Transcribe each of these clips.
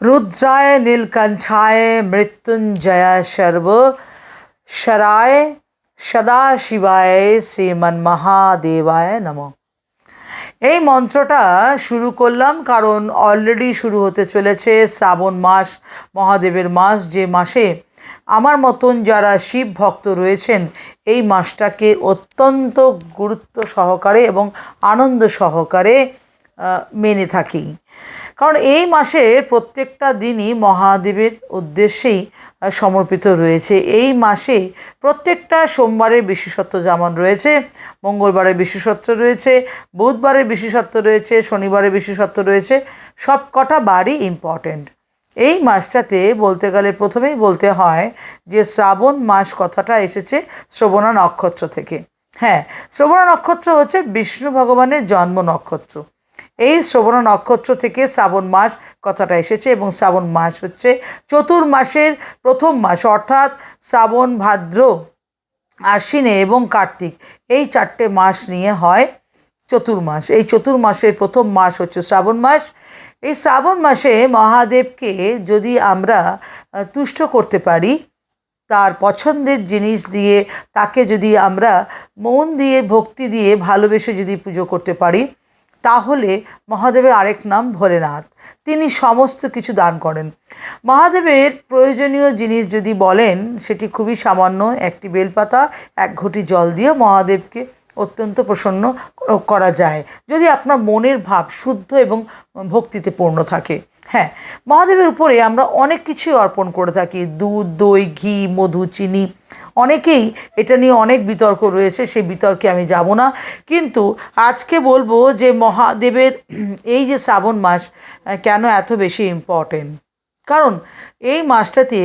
রুদ্রায় নীলকণ্ঠায় মৃত্যুঞ্জয় সর্ব শরায় সদাশিবায় শ্রীমন্মহাদেবায় নম। এই মন্ত্রটা শুরু করলাম কারণ অলরেডি শুরু হতে চলেছে শ্রাবণ মাস, মহাদেবের মাস। যে মাসে আমার মতন যারা শিব ভক্ত রয়েছেন, এই মাসটাকে অত্যন্ত গুরুত্ব সহকারে এবং আনন্দ সহকারে মেনে থাকি। কারণ এই মাসের প্রত্যেকটা দিনই মহাদেবের উদ্দেশ্যেই সমর্পিত রয়েছে। এই মাসে প্রত্যেকটা সোমবারের বিশেষত্ব যেমন রয়েছে, মঙ্গলবারের বিশেষত্ব রয়েছে, বুধবারের বিশেষত্ব রয়েছে, শনিবারের বিশেষত্ব রয়েছে সব কটা বারই ইম্পর্ট্যান্ট এই মাসটাতে বলতে গেলে প্রথমেই বলতে হয় যে শ্রাবণ মাস কথাটা এসেছে শ্রবণা নক্ষত্র থেকে। হ্যাঁ শ্রবণা নক্ষত্র হচ্ছে বিষ্ণু ভগবানের জন্ম নক্ষত্র। এই শ্রবণ নক্ষত্র থেকে শ্রাবণ মাস কথাটা এসেছে এবং শ্রাবণ মাস হচ্ছে চতুর্মাসের প্রথম মাস, অর্থাৎ শ্রাবণ, ভাদ্র, আশ্বিনে এবং কার্তিক। এই চারটে মাস নিয়ে হয় চতুর্মাস এই চতুর্মাসের প্রথম মাস হচ্ছে শ্রাবণ মাস। এই শ্রাবণ মাসে মহাদেবকে যদি আমরা তুষ্ট করতে পারি, তার পছন্দের জিনিস দিয়ে, তাকে যদি আমরা মন দিয়ে, ভক্তি দিয়ে ভালোবেসে যদি পুজো করতে পারি তাহলে মহাদেবের আরেক নাম ভোলেনাথ। তিনি সমস্ত কিছু দান করেন। মহাদেবের প্রয়োজনীয় জিনিস যদি বলেন, সেটি খুবই সামান্য, একটি বেলপাতা, এক ঘটি জল দিয়ে মহাদেবকে অত্যন্ত প্রসন্ন করা যায়, যদি আপনার মনের ভাব শুদ্ধ এবং ভক্তিতে পূর্ণ থাকে। হ্যাঁ মহাদেবের উপরে আমরা অনেক কিছুই অর্পণ করে থাকি। দুধ, দই, ঘি, মধু, চিনি অনেকেই এটা নিয়ে অনেক বিতর্ক রয়েছে, সেই বিতর্কে আমি যাব না। কিন্তু আজকে বলব যে মহাদেবের এই যে শ্রাবণ মাস কেন এত বেশি ইম্পর্টেন্ট কারণ এই মাসটাতে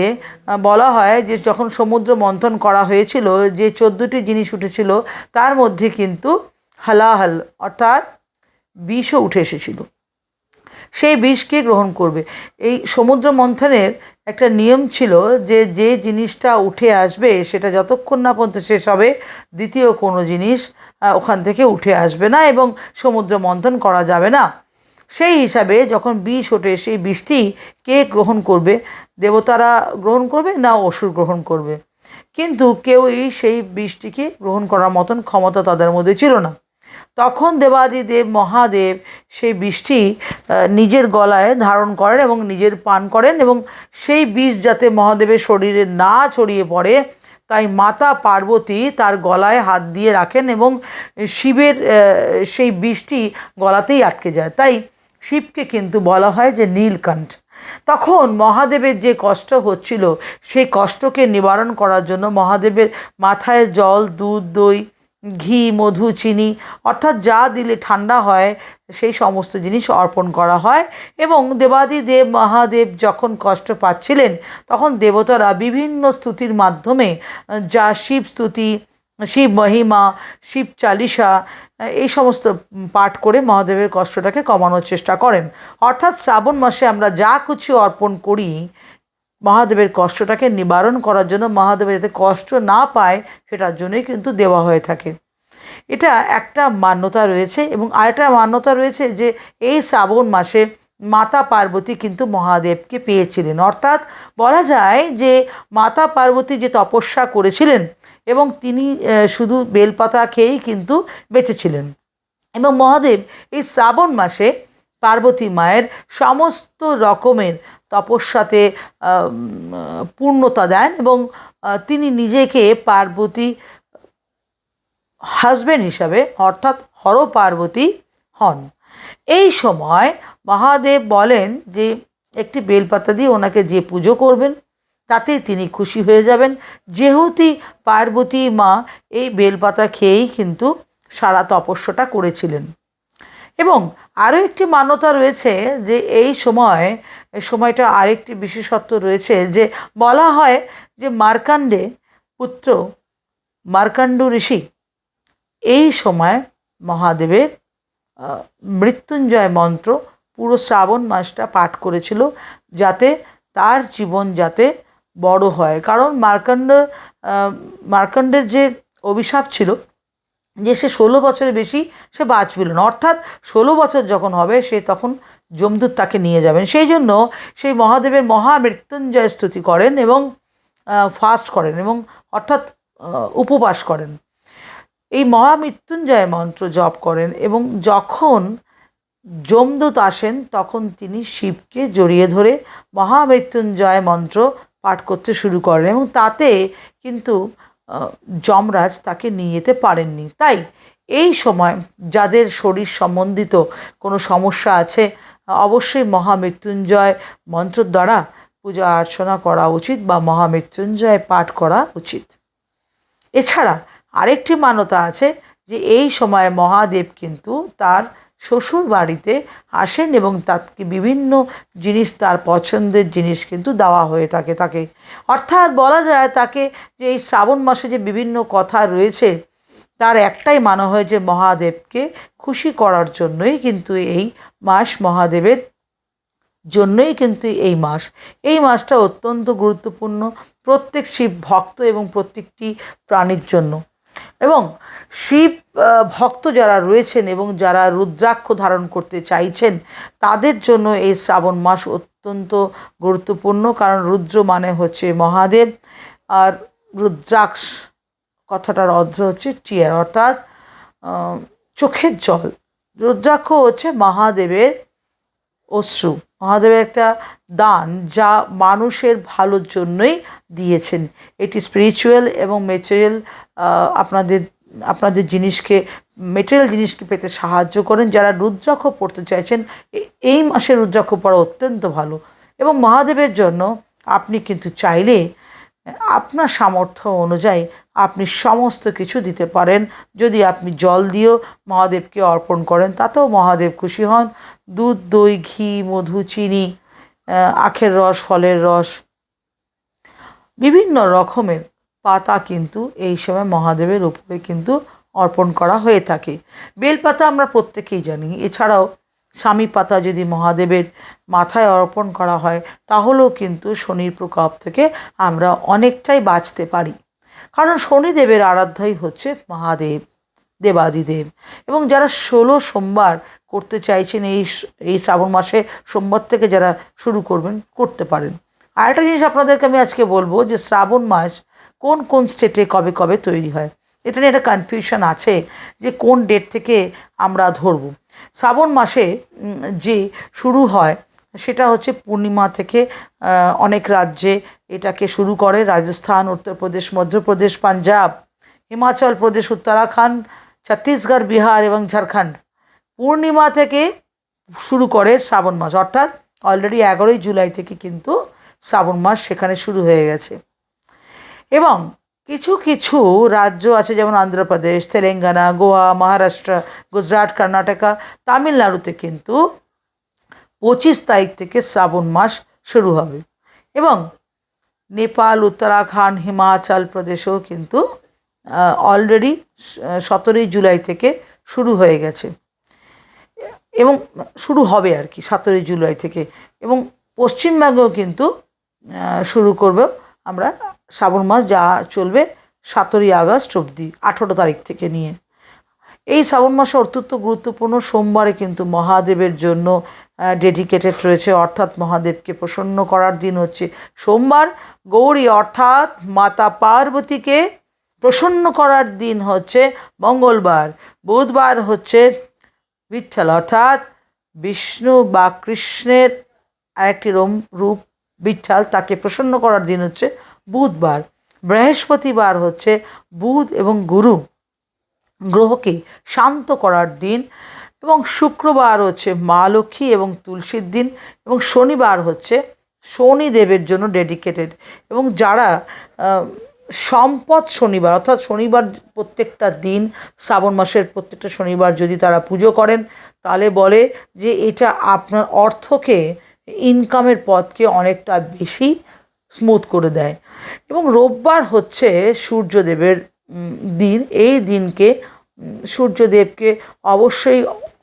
বলা হয় যে যখন সমুদ্র মন্থন করা হয়েছিল, যে চোদ্দোটি জিনিস উঠেছিল, তার মধ্যে কিন্তু হালাহাল অর্থাৎ বিষও উঠে এসেছিল। সেই বিষকে গ্রহণ করবে। এই সমুদ্র মন্থনের একটা নিয়ম ছিল যে যে জিনিসটা উঠে আসবে সেটা যতক্ষণ না পর্যন্ত শেষ হবে, দ্বিতীয় কোনো জিনিস ওখান থেকে উঠে আসবে না এবং সমুদ্র মন্থন করা যাবে না। সেই হিসাবে যখন বিষ ওঠে, সেই বিষটি কে গ্রহণ করবে? দেবতারা গ্রহণ করবে না অসুর গ্রহণ করবে? কিন্তু কেউই সেই বিষটিকে গ্রহণ করার মতন ক্ষমতা তাদের মধ্যে ছিল না। তখন দেবাদিদেব, মহাদেব সেই বিষটি নিজের গলায় ধারণ করেন এবং নিজের পান করেন এবং সেই বিষ যাতে মহাদেবের শরীরে না ছড়িয়ে পড়ে, তাই মাতা পার্বতী তার গলায় হাত দিয়ে রাখেন এবং শিবের সেই বিষটি গলাতেই আটকে যায়। তাই শিবকে কিন্তু বলা হয় যে নীলকণ্ঠ। তখন মহাদেবের যে কষ্ট হচ্ছিল, সেই কষ্টকে নিবারণ করার জন্য মহাদেবের মাথায় জল, দুধ, দই ঘি, মধু, চিনি, অর্থাৎ যা দিলে ঠান্ডা হয়, সেই সমস্ত জিনিস অর্পণ করা হয়। এবং দেবাদিদেব, মহাদেব যখন কষ্ট পাচ্ছিলেন, তখন দেবতারা বিভিন্ন স্তুতির মাধ্যমে, যা শিব স্তুতি, শিব মহিমা, শিব চালিসা এই সমস্ত পাঠ করে মহাদেবের কষ্টটাকে কমানোর চেষ্টা করেন। অর্থাৎ শ্রাবণ মাসে আমরা যা কিছু অর্পণ করি মহাদেবের কষ্টটাকে নিবারণ করার জন্য মহাদেবের যাতে কষ্ট না পায়, সেটার জন্যই কিন্তু দেওয়া হয়ে থাকে। এটা একটা মান্যতা রয়েছে এবং আরেকটা মান্যতা রয়েছে যে এই শ্রাবণ মাসে মাতা পার্বতী কিন্তু মহাদেবকে পেয়েছিলেন। অর্থাৎ বলা যায় যে মাতা পার্বতী যে তপস্যা করেছিলেন এবং তিনি শুধু বেলপাতা খেয়েই কিন্তু বেঁচেছিলেন। এবং মহাদেব এই শ্রাবণ মাসে পার্বতী মায়ের সমস্ত রকমের তপস্যাতে পূর্ণতা দেন এবং তিনি নিজেকে পার্বতী হাজব্যান্ড হিসাবে, অর্থাৎ হর পার্বতী হন। এই সময় মহাদেব বলেন যে, একটি বেলপাতা দিয়ে ওনাকে যে পুজো করবেন, তাতেই তিনি খুশি হয়ে যাবেন। যেহেতু পার্বতী মা এই বেলপাতা খেয়েই কিন্তু সারা তপস্যাটা করেছিলেন। এবং আরও একটি মান্যতা রয়েছে যে এই সময় সময়টা আরেকটি বিশেষত্ব রয়েছে যে বলা হয় যে মার্কাণ্ডে পুত্র মার্কাণ্ড ঋষি এই সময় মহাদেবের মৃত্যুঞ্জয় মন্ত্র পুরো শ্রাবণ মাসটা পাঠ করেছিল যাতে তার জীবন যাতে বড় হয়। কারণ মার্কাণ্ড মার্কাণ্ডের যে অভিশাপ ছিল যে সে ষোলো বছরের বেশি সে বাঁচবিল না। অর্থাৎ ষোলো বছর যখন হবে, সে তখন যমদূত তাকে নিয়ে যাবেন। সেই জন্য সেই মহাদেবের মহামৃত্যুঞ্জয় স্তুতি করেন এবং ফাস্ট করেন এবং অর্থাৎ উপবাস করেন। এই মহামৃত্যুঞ্জয় মন্ত্র জপ করেন এবং যখন যমদূত আসেন, তখন তিনি শিবকে জড়িয়ে ধরে মহামৃত্যুঞ্জয় মন্ত্র পাঠ করতে শুরু করেন এবং তাতে কিন্তু যমরাজ তাকে নিয়ে যেতে পারেননি। তাই এই সময় যাদের শরীর সম্বন্ধিত কোনো সমস্যা আছে, অবশ্যই মহামৃত্যুঞ্জয় মন্ত্র দ্বারা পূজা অর্চনা করা উচিত বা মহামৃত্যুঞ্জয় পাঠ করা উচিত। এছাড়া আরেকটি মান্যতা আছে যে এই সময় মহাদেব কিন্তু তার শ্বশুর বাড়িতে আসেন এবং তাকে বিভিন্ন জিনিস, তার পছন্দের জিনিস কিন্তু দেওয়া হয়ে থাকে তাকে। অর্থাৎ বলা যায় তাকে যে এই শ্রাবণ মাসে যে বিভিন্ন কথা রয়েছে, তার একটাই মানা হয় যে মহাদেবকে খুশি করার জন্যই কিন্তু এই মাস, মহাদেবের জন্যই কিন্তু এই মাস। এই মাসটা অত্যন্ত গুরুত্বপূর্ণ প্রত্যেক শিব ভক্ত এবং প্রত্যেকটি প্রাণীর জন্য। এবং শিব ভক্ত যারা রয়েছেন এবং যারা রুদ্রাক্ষ ধারণ করতে চাইছেন, তাদের জন্য এই শ্রাবণ মাস অত্যন্ত গুরুত্বপূর্ণ, কারণ রুদ্র মানে হচ্ছে মহাদেব, আর রুদ্রাক্ষ কথাটার অর্থ হচ্ছে টিয়ার, অর্থাৎ চোখের জল। রুদ্রাক্ষ হচ্ছে মহাদেবের অশ্রু, মহাদেবের একটা দান যা মানুষের ভালোর জন্যই দিয়েছেন। এটি স্পিরিচুয়াল এবং মেটেরিয়াল আপনাদের আপনাদের জিনিসকে মেটেরিয়াল জিনিসকে পেতে সাহায্য করেন যারা রুদ্রাক্ষ পড়তে চাইছেন। এই মাসে রুদ্রাক্ষ পড়া অত্যন্ত ভালো। এবং মহাদেবের জন্য আপনি কিন্তু চাইলে, আপনার সামর্থ্য অনুযায়ী আপনি সমস্ত কিছু দিতে পারেন। যদি আপনি জল দিয়েও মহাদেবকে অর্পণ করেন, তাতেও মহাদেব খুশি হন। দুধ, দই, ঘি, মধু, চিনি আখের রস, ফলের রস, বিভিন্ন রকমের পাতা কিন্তু এই সময় মহাদেবের উপরে কিন্তু অর্পণ করা হয়ে থাকে। বেলপাতা আমরা প্রত্যেকেই জানি। এছাড়াও স্বামী পাতা যদি মহাদেবের মাথায় অর্পণ করা হয়, তাহলেও কিন্তু শনির প্রকোপ থেকে আমরা অনেকটাই বাঁচতে পারি। কারণ শনিদেবের আরাধ্যাই হচ্ছে মহাদেব, দেবাদিদেব। এবং যারা ষোলো সোমবার করতে চাইছেন, এই এই শ্রাবণ মাসে সোমবার থেকে যারা শুরু করবেন, করতে পারেন। আর একটা জিনিস আপনাদেরকে আমি আজকে বলব যে শ্রাবণ মাস কোন কোন স্টেটে কবে কবে তৈরি হয়? এটা নিয়ে একটা কনফিউশন আছে যে কোন ডেট থেকে আমরা ধরবো। শ্রাবণ মাসে যে শুরু হয়, সেটা হচ্ছে পূর্ণিমা থেকে অনেক রাজ্যে এটাকে শুরু করে। রাজস্থান, উত্তরপ্রদেশ, মধ্যপ্রদেশ, পাঞ্জাব, হিমাচল প্রদেশ, উত্তরাখণ্ড, ছত্তিশগড়, বিহার এবং ঝাড়খণ্ড। পূর্ণিমা থেকে শুরু করে শ্রাবণ মাস। অর্থাৎ অলরেডি এগারোই জুলাই থেকে কিন্তু শ্রাবণ মাস সেখানে শুরু হয়ে গেছে। এবং কিছু কিছু রাজ্য আছে, যেমন অন্ধ্রপ্রদেশ তেলেঙ্গানা, গোয়া, মহারাষ্ট্র, গুজরাট, কর্ণাটকা, তামিলনাড়ুতে কিন্তু পঁচিশ তারিখ থেকে শ্রাবণ মাস শুরু হবে। এবং নেপাল, উত্তরাখণ্ড, হিমাচল প্রদেশেও কিন্তু অলরেডি সতেরোই জুলাই থেকে শুরু হয়ে গেছে। এবং শুরু হবে আর কি, সতেরোই জুলাই থেকে। এবং পশ্চিমবঙ্গেও কিন্তু শুরু করবে আমরা শ্রাবণ মাস যা চলবে সতেরোই আগস্ট অবধি, আঠেরো তারিখ থেকে নিয়ে। এই শ্রাবণ মাসে অত্যন্ত গুরুত্বপূর্ণ, সোমবারে কিন্তু মহাদেবের জন্য ডেডিকেটেড রয়েছে। অর্থাৎ মহাদেবকে প্রসন্ন করার দিন হচ্ছে সোমবার। গৌরী অর্থাৎ মাতা পার্বতীকে প্রসন্ন করার দিন হচ্ছে মঙ্গলবার। বুধবার হচ্ছে বিঠ্ঠল অর্থাৎ বিষ্ণু বা কৃষ্ণের আরেকটি রূপ বিঠ্ঠল তাকে প্রসন্ন করার দিন হচ্ছে বুধবার, বৃহস্পতিবার হচ্ছে বুধ এবং গুরু গ্রহকে শান্ত করার দিন এবং শুক্রবার হচ্ছে মা লক্ষ্মী এবং তুলসীর দিন এবং শনিবার হচ্ছে শনিদেবের জন্য ডেডিকেটেড এবং যারা সম্পদ শনিবার অর্থাৎ শনিবার প্রত্যেকটা দিন, শ্রাবণ মাসের প্রত্যেকটা শনিবার যদি তারা পুজো করেন, তাহলে বলে যে এটা আপনার অর্থকে ইনকামের পথকে অনেকটা বেশি স্মুথ করে দেয়। এবং রোববার হচ্ছে সূর্যদেবের দিন। এই দিনকে সূর্যদেবকে অবশ্যই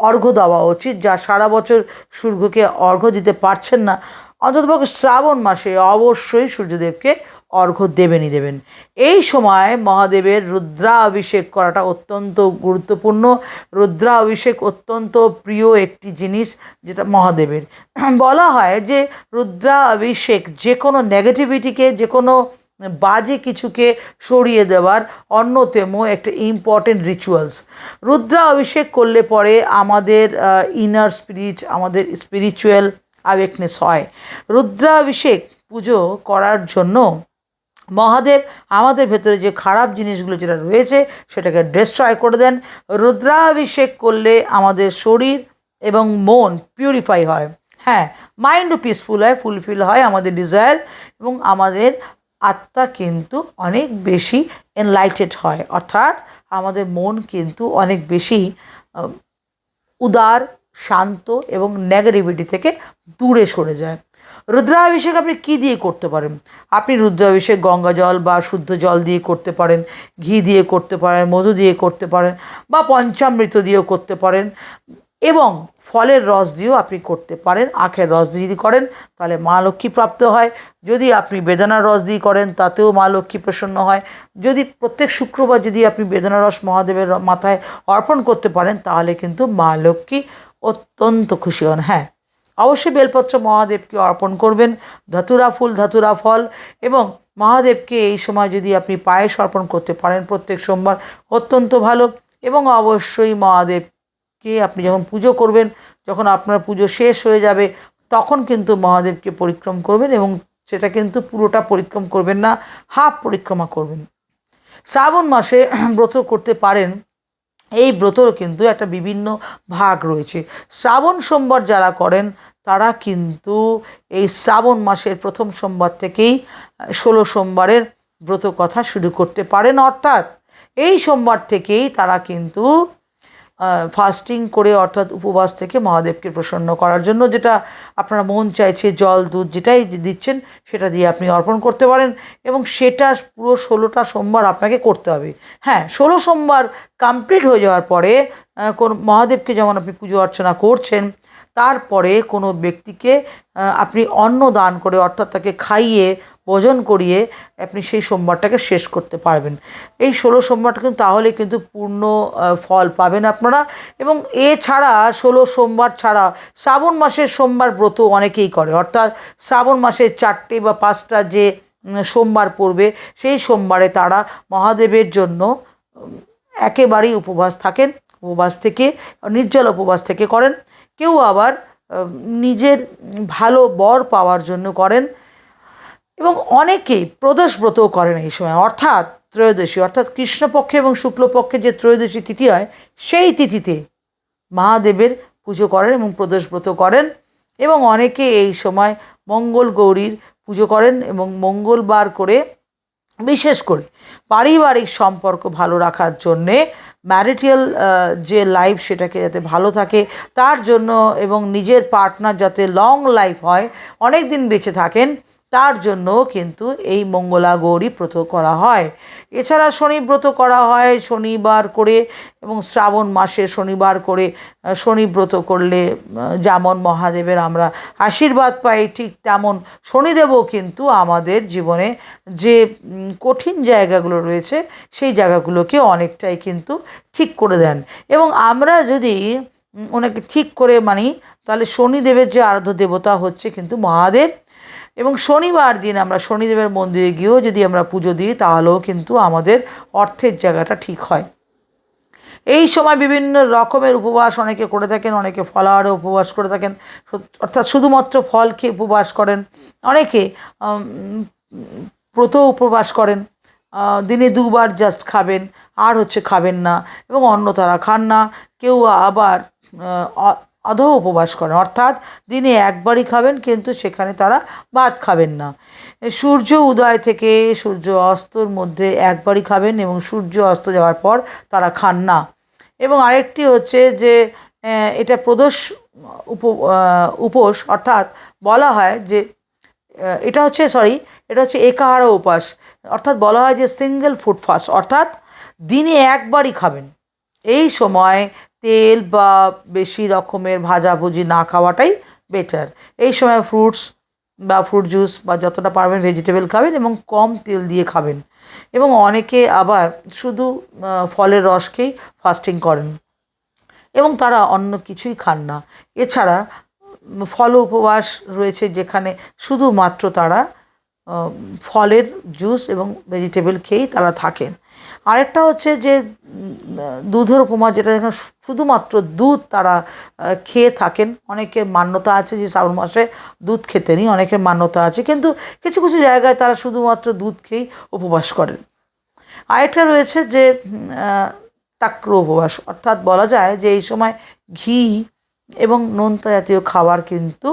অর্ঘ্য দেওয়া উচিত। যা সারা বছর সূর্যকে অর্ঘ্য দিতে পারছেন না অন্ততপক্ষে শ্রাবণ মাসে অবশ্যই সূর্যদেবকে অর্ঘ্য দেবেনই দেবেন। এই সময় মহাদেবের রুদ্রাভিষেক করাটা অত্যন্ত গুরুত্বপূর্ণ। রুদ্রাভিষেক অত্যন্ত প্রিয় একটি জিনিস যেটা মহাদেবের। বলা হয় যে রুদ্রাভিষেক যে কোনো নেগেটিভিটিকে যে কোনো বাজে কিছুকে সরিয়ে দেওয়ার অন্যতম একটা ইম্পর্টেন্ট রিচুয়ালস রুদ্রা অভিষেক করলে পরে আমাদের ইনার স্পিরিট আমাদের স্পিরিচুয়াল অ্যাওয়েকনেস হয়। রুদ্রাভিষেক পুজো করার জন্য মহাদেব আমাদের ভেতরে যে খারাপ জিনিসগুলো যেটা রয়েছে সেটাকে ডিস্ট্রয় করে দেন। রুদ্রাভিষেক করলে আমাদের শরীর এবং মন পিউরিফাই হয়। হ্যাঁ মাইন্ডও পিসফুল হয় ফুলফিল হয় আমাদের ডিজায়ার এবং আমাদের আত্মা কিন্তু অনেক বেশি এনলাইটেড হয়। অর্থাৎ আমাদের মন কিন্তু অনেক বেশি উদার শান্ত এবং নেগেটিভিটি থেকে দূরে সরে যায়। রুদ্রাভিষেক আপনি কী দিয়ে করতে পারেন? আপনি রুদ্রাভিষেক গঙ্গা জল বা শুদ্ধ জল দিয়ে করতে পারেন, ঘি দিয়ে করতে পারেন, মধু দিয়ে করতে পারেন বা পঞ্চামৃত দিয়েও করতে পারেন এবং ফলের রস দিয়েও আপনি করতে পারেন, আখের রস দিয়ে যদি করেন তাহলে মা লক্ষ্মী প্রাপ্ত হয়। যদি আপনি বেদানার রস দিয়ে করেন তাতেও মা লক্ষ্মী প্রসন্ন হয়। যদি প্রত্যেক শুক্রবার যদি আপনি বেদানা রস মহাদেবের মাথায় অর্পণ করতে পারেন তাহলে কিন্তু মা লক্ষ্মী অত্যন্ত খুশি হন। হ্যাঁ অবশ্যই বেলপত্র মহাদেবকে অর্পণ করবেন। ধাতুরা ফুল, ধাতুরা ফল এবং মহাদেবকে এই সময় যদি আপনি পায়েস অর্পণ করতে পারেন প্রত্যেক সোমবার, অত্যন্ত ভালো। এবং অবশ্যই মহাদেবকে আপনি যখন পুজো করবেন, যখন আপনার পুজো শেষ হয়ে যাবে, তখন কিন্তু মহাদেবকে পরিক্রম করবেন এবং সেটা কিন্তু পুরোটা পরিক্রম করবেন না, হাফ পরিক্রমা করবেন। শ্রাবণ মাসে ব্রত করতে পারেন এই ব্রতর কিন্তু একটা বিভিন্ন ভাগ রয়েছে। শ্রাবণ সোমবার যারা করেন, তারা কিন্তু এই শ্রাবণ মাসের প্রথম সোমবার থেকেই ষোলো সোমবারের ব্রত কথা শুরু করতে পারেন। অর্থাৎ এই সোমবার থেকেই তারা কিন্তু ফাস্টিং করে অর্থাৎ উপবাস থেকে মহাদেবকে প্রসন্ন করার জন্য যেটা আপনার মন চাইছে, জল, দুধ যেটাই দিচ্ছেন, সেটা দিয়ে আপনি অর্পণ করতে পারেন এবং সেটা পুরো ষোলোটা সোমবার আপনাকে করতে হবে। হ্যাঁ ষোলো সোমবার কমপ্লিট হয়ে যাওয়ার পরে কোন মহাদেবকে যেমন আপনি পুজো অর্চনা করছেন, তারপরে কোনো ব্যক্তিকে আপনি অন্ন দান করে অর্থাৎ তাকে খাইয়ে ভোজন করিয়ে আপনি সেই সোমবারটাকে শেষ করতে পারবেন। এই ষোলো সোমবারটা কিন্তু তাহলে কিন্তু পূর্ণ ফল পাবেন আপনারা এবং এছাড়া ষোলো সোমবার ছাড়া শ্রাবণ মাসের সোমবার ব্রত অনেকেই করে। অর্থাৎ শ্রাবণ মাসের চারটে বা পাঁচটা যে সোমবার পড়বে, সেই সোমবারে তারা মহাদেবের জন্য একেবারেই উপবাস থাকেন, উপবাস থেকে, নির্জল উপবাস থেকে করেন। কেউ আবার নিজের ভালো বর পাওয়ার জন্য করেন। এবং অনেকেই প্রদোষ ব্রতও করেন এই সময়। অর্থাৎ ত্রয়োদশী, অর্থাৎ কৃষ্ণপক্ষে এবং শুক্লপক্ষে যে ত্রয়োদশী তিথি হয়, সেই তিথিতে মহাদেবের পুজো করেন এবং প্রদোষ ব্রত করেন এবং অনেকে এই সময় মঙ্গল গৌরীর পুজো করেন এবং মঙ্গলবার করে, বিশেষ করে পারিবারিক সম্পর্ক ভালো রাখার জন্যে ম্যারিটিয়াল যে লাইফ সেটাকে যাতে ভালো থাকে, তার জন্য এবং নিজের পার্টনার যাতে লং লাইফ হয় অনেক দিন বেঁচে থাকেন তার জন্য কিন্তু এই মঙ্গলা গৌরী ব্রত করা হয়। এছাড়া শনি ব্রত করা হয়, শনিবার করে এবং শ্রাবণ মাসে শনিবার করে শনি ব্রত করলে যেমন মহাদেবের আমরা আশীর্বাদ পাই, ঠিক তেমন শনিদেবও কিন্তু আমাদের জীবনে যে কঠিন জায়গাগুলো রয়েছে, সেই জায়গাগুলোকে অনেকটাই কিন্তু ঠিক করে দেন। এবং আমরা যদি ওনাকে ঠিক করে মানি, তাহলে শনিদেবের যে আরাধ্য দেবতা হচ্ছে কিন্তু মহাদেব। এবং শনিবার দিন আমরা শনিদেবের মন্দিরে গিয়েও যদি আমরা পুজো দিই, তাহলেও কিন্তু আমাদের অর্থের জায়গাটা ঠিক হয়। এই সময় বিভিন্ন রকমের উপবাস অনেকে করে থাকেন, অনেকে ফলাহারে উপবাস করে থাকেন। অর্থাৎ শুধুমাত্র ফল খেয়ে উপবাস করেন। অনেকে ব্রত উপবাস করেন। দিনে দুবার জাস্ট খাবেন, আর হচ্ছে খাবেন না, এবং অন্য তারা খান না। কেউ আবার আহ, উপবাস করেন। অর্থাৎ দিনে একবারই খাবেন কিন্তু সেখানে তারা ভাত খাবেন না। সূর্য উদয় থেকে সূর্য অস্তর মধ্যে একবারই খাবেন এবং সূর্য অস্ত যাওয়ার পর তারা খান না। এবং আরেকটি হচ্ছে যে এটা প্রদোষ উপ উপোস অর্থাৎ বলা হয় যে এটা হচ্ছে সরি এটা হচ্ছে একাহারা উপাস। অর্থাৎ বলা হয় যে সিঙ্গেল ফুড ফাস্ট অর্থাৎ দিনে একবারই খাবেন। এই সময় তেল বা বেশি রকমের ভাজাভুজি না খাওয়াটাই বেটার এই সময় ফ্রুটস বা ফ্রুট জুস বা যতটা পারবেন ভেজিটেবল খাবেন এবং কম তেল দিয়ে খাবেন। এবং অনেকে আবার শুধু ফলের রস খেয়েই ফাস্টিং করেন। এবং তারা অন্য কিছুই খান না। এছাড়া ফল উপবাস রয়েছে যেখানে শুধুমাত্র তারা ফলের জুস এবং ভেজিটেবল খেয়েই তারা থাকেন। আরেকটা হচ্ছে যে দুধের উপমা যেটা এখানে শুধুমাত্র দুধ তারা খেয়ে থাকেন। অনেকের মান্যতা আছে যে শ্রাবণ মাসে দুধ খেতে নেই, অনেকের মান্যতা আছে। কিন্তু কিছু কিছু জায়গায় তারা শুধুমাত্র দুধ খেয়েই উপবাস করেন। আরেকটা রয়েছে যে তাক্র উপবাস। অর্থাৎ বলা যায় যে এই সময় ঘি এবং নোনতা জাতীয় খাবার কিন্তু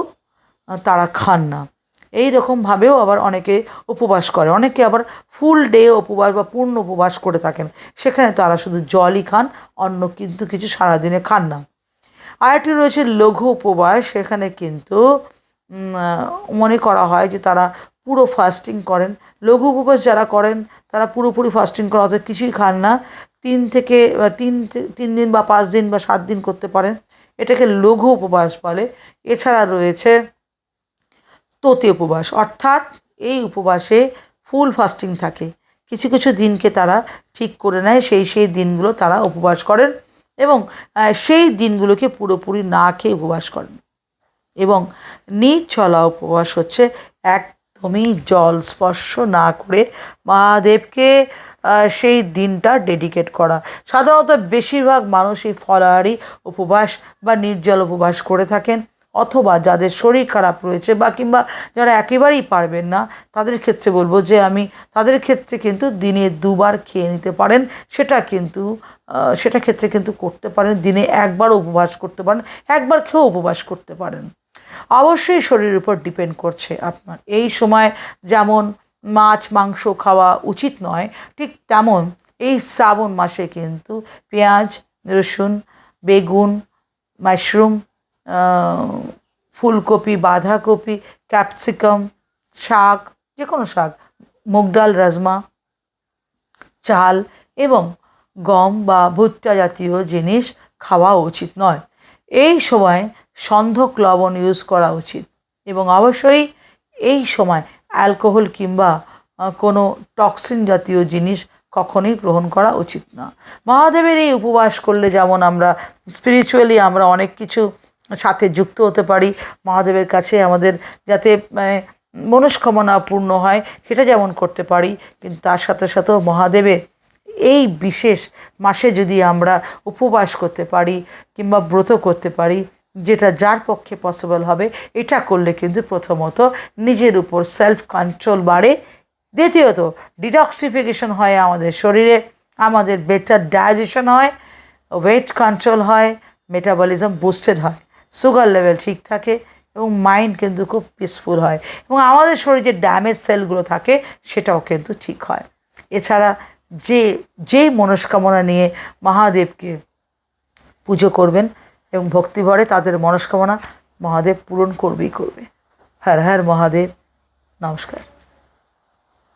তারা খান না। এই রকমভাবেও আবার অনেকে উপবাস করে। অনেকে আবার ফুল ডে উপবাস বা পূর্ণ উপবাস করে থাকেন। সেখানে তারা শুধু জলই খান, অন্য কিন্তু কিছু সারাদিনে খান না। আরেকটি রয়েছে লঘু উপবাস। সেখানে কিন্তু মনে করা হয় যে তারা পুরো ফাস্টিং করেন। লঘু উপবাস যারা করেন, তারা পুরোপুরি ফাস্টিং করেন অর্থাৎ কিছুই খান না। তিন থেকে তিন তিন দিন বা পাঁচ দিন বা সাত দিন করতে পারেন। এটাকে লঘু উপবাস বলে। এছাড়া রয়েছে তোতে উপবাস। অর্থাৎ এই উপবাসে ফুল ফাস্টিং থাকে। কিছু কিছু দিনকে তারা ঠিক করে নেয়, সেই সেই দিনগুলো তারা উপবাস করেন এবং সেই দিনগুলোকে পুরোপুরি না খেয়ে উপবাস করেন। এবং নির্জলা উপবাস হচ্ছে একদমই জল স্পর্শ না করে মহাদেবকে সেই দিনটা ডেডিকেট করা। সাধারণত বেশিরভাগ মানুষই ফলাহারি উপবাস বা নির্জল উপবাস করে থাকেন। অথবা যাদের শরীর খারাপ রয়েছে বা কিংবা যারা একেবারেই পারবেন না, তাদের ক্ষেত্রে বলব যে আমি, তাদের ক্ষেত্রে কিন্তু দিনে দুবার খেয়ে নিতে পারেন। সেটা কিন্তু সেটা ক্ষেত্রে কিন্তু করতে পারেন। দিনে একবার উপবাস করতে পারেন। একবার খেয়েও উপবাস করতে পারেন। অবশ্যই শরীরের উপর ডিপেন্ড করছে আপনার। এই সময় যেমন মাছ, মাংস খাওয়া উচিত নয়, ঠিক তেমন এই শ্রাবণ মাসে কিন্তু পেঁয়াজ, রসুন, বেগুন, মাশরুম ফুলকপি, বাঁধাকপি, ক্যাপসিকাম, শাক যে কোনো শাক, মুগ ডাল, রাজমা, চাল এবং গম বা ভুট্টা জাতীয় জিনিস খাওয়া উচিত নয়। এই সময় সন্ধক লবণ ইউজ করা উচিত এবং অবশ্যই এই সময় অ্যালকোহল কিংবা কোনো টক্সিন জাতীয় জিনিস কখনোই গ্রহণ করা উচিত না। মহাদেবের এই উপবাস করলে যেমন আমরা স্পিরিচুয়ালি আমরা অনেক কিছু সাথে যুক্ত হতে পারি মহাদেবের কাছে আমাদের যাতে মানে, মনস্কামনা পূর্ণ হয় সেটা যেমন করতে পারি। কিন্তু তার সাথে সাথেও মহাদেবের এই বিশেষ মাসে যদি আমরা উপবাস করতে পারি কিংবা ব্রত করতে পারি যেটা যার পক্ষে পসিবল হবে এটা করলে কিন্তু প্রথমত নিজের উপর সেলফ কন্ট্রোল বাড়ে। দ্বিতীয়ত ডিটক্সিফিকেশন হয় আমাদের শরীরে আমাদের বেটার ডাইজেশন হয় ওয়েট কন্ট্রোল হয় মেটাবলিজম বুস্টেড হয়। সুগার লেভেল ঠিক থাকে এবং মাইন্ড কিন্তু খুব পিসফুল হয় এবং আমাদের শরীরে যে ড্যামেজ সেলগুলো থাকে সেটাও কিন্তু ঠিক হয়। এছাড়া যে যেই মনস্কামনা নিয়ে মহাদেবকে পুজো করবেন এবং ভক্তি ভরে তাদের মনস্কামনা মহাদেব পূরণ করবেই করবে। হর হর মহাদেব, নমস্কার।